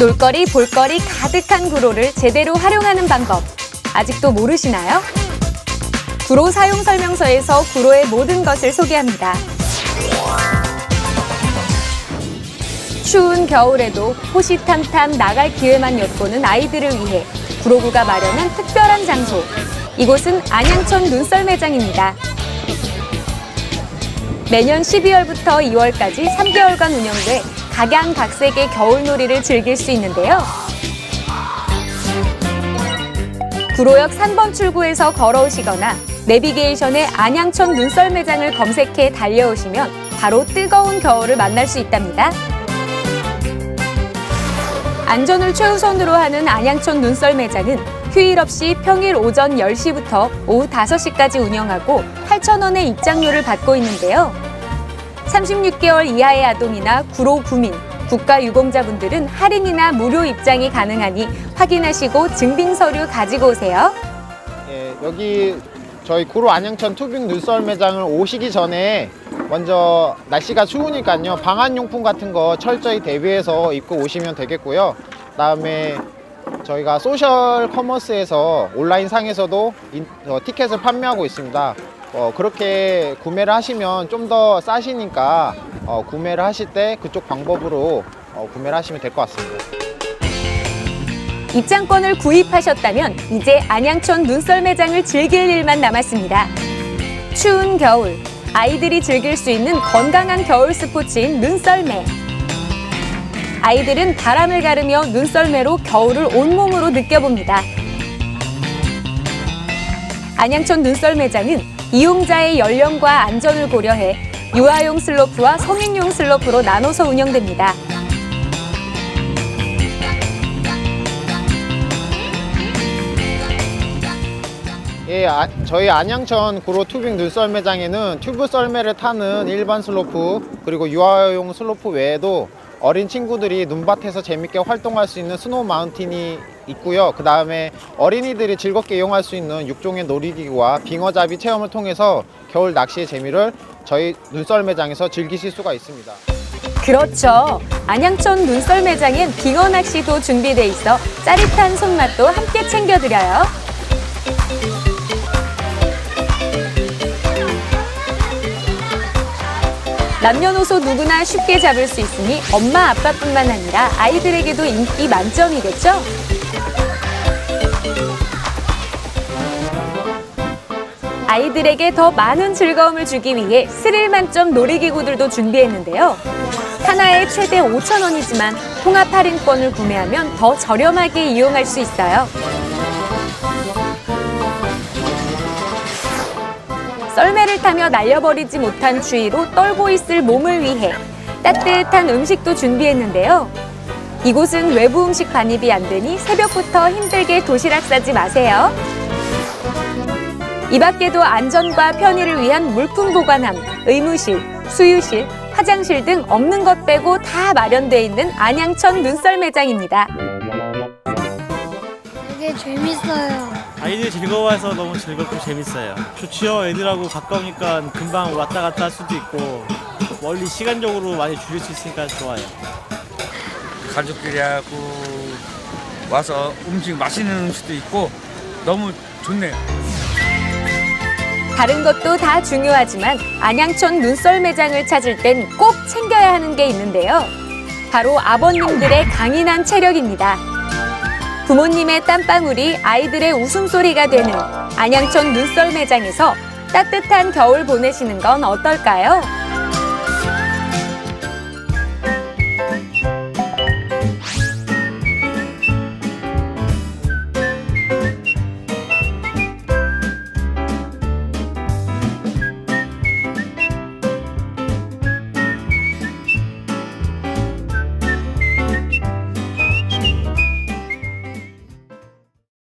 놀거리, 볼거리 가득한 구로를 제대로 활용하는 방법. 아직도 모르시나요? 구로 사용 설명서에서 구로의 모든 것을 소개합니다. 추운 겨울에도 호시탐탐 나갈 기회만 엿보는 아이들을 위해 구로구가 마련한 특별한 장소. 이곳은 안양천 눈썰 매장입니다. 매년 12월부터 2월까지 3개월간 운영돼 각양각색의 겨울놀이를 즐길 수 있는데요. 구로역 3번 출구에서 걸어오시거나 내비게이션에 안양천 눈썰 매장을 검색해 달려오시면 바로 뜨거운 겨울을 만날 수 있답니다. 안전을 최우선으로 하는 안양천 눈썰 매장은 휴일 없이 평일 오전 10시부터 오후 5시까지 운영하고 8,000원의 입장료를 받고 있는데요. 36개월 이하의 아동이나 구로 구민, 국가유공자분들은 할인이나 무료 입장이 가능하니 확인하시고 증빙 서류 가지고 오세요. 예, 여기 저희 구로 안양천 투빙 눈썰 매장을 오시기 전에 먼저 날씨가 추우니까요 방한용품 같은 거 철저히 대비해서 입고 오시면 되겠고요. 그다음에 저희가 소셜 커머스에서 온라인 상에서도 인- 어, 티켓을 판매하고 있습니다. 어, 그렇게 구매를 하시면 좀 더 싸시니까 어, 구매를 하실 때 그쪽 방법으로 어, 구매를 하시면 될 것 같습니다. 입장권을 구입하셨다면 이제 안양천 눈썰 매장을 즐길 일만 남았습니다. 추운 겨울, 아이들이 즐길 수 있는 건강한 겨울 스포츠인 눈썰매. 아이들은 바람을 가르며 눈썰매로 겨울을 온몸으로 느껴봅니다. 안양천 눈썰 매장은 이용자의 연령과 안전을 고려해 유아용 슬로프와 성인용 슬로프로 나눠서 운영됩니다. 예, 아- 저희 안양천 구로 투빙 눈썰 매장에는 튜브 썰매를 타는 일반 슬로프 그리고 유아용 슬로프 외에도 어린 친구들이 눈밭에서 재밌게 활동할 수 있는 스노우 마운틴이 있고요. 그 다음에 어린이들이 즐겁게 이용할 수 있는 육종의 놀이기구와 빙어잡이 체험을 통해서 겨울 낚시의 재미를 저희 눈썰 매장에서 즐기실 수가 있습니다. 그렇죠. 안양천 눈썰 매장엔 빙어 낚시도 준비돼 있어 짜릿한 손맛도 함께 챙겨드려요. 남녀노소 누구나 쉽게 잡을 수 있으니 엄마 아빠뿐만 아니라 아이들에게도 인기 만점이겠죠? 아이들에게 더 많은 즐거움을 주기 위해 스릴 만점 놀이기구들도 준비했는데요. 하나에 최대 5,000원이지만 통합 할인권을 구매하면 더 저렴하게 이용할 수 있어요. 썰매를 타며 날려버리지 못한 추위로 떨고 있을 몸을 위해 따뜻한 음식도 준비했는데요. 이곳은 외부 음식 반입이 안 되니 새벽부터 힘들게 도시락 싸지 마세요. 이 밖에도 안전과 편의를 위한 물품 보관함, 의무실, 수유실, 화장실 등 없는 것 빼고 다 마련돼 있는 안양천 눈썰 매장입니다. 되게 재밌어요. 아이들이 즐거워해서 너무 즐겁고 재밌어요. 좋지요. 애들하고 가까우니까 금방 왔다 갔다 할 수도 있고 멀리 시간적으로 많이 줄일 수 있으니까 좋아요. 가족들이 하고 와서 음식 맛있는 음식도 있고 너무 좋네요. 다른 것도 다 중요하지만 안양천 눈썰 매장을 찾을 땐 꼭 챙겨야 하는 게 있는데요. 바로 아버님들의 강인한 체력입니다. 부모님의 땀방울이 아이들의 웃음소리가 되는 안양천 눈썰 매장에서 따뜻한 겨울 보내시는 건 어떨까요?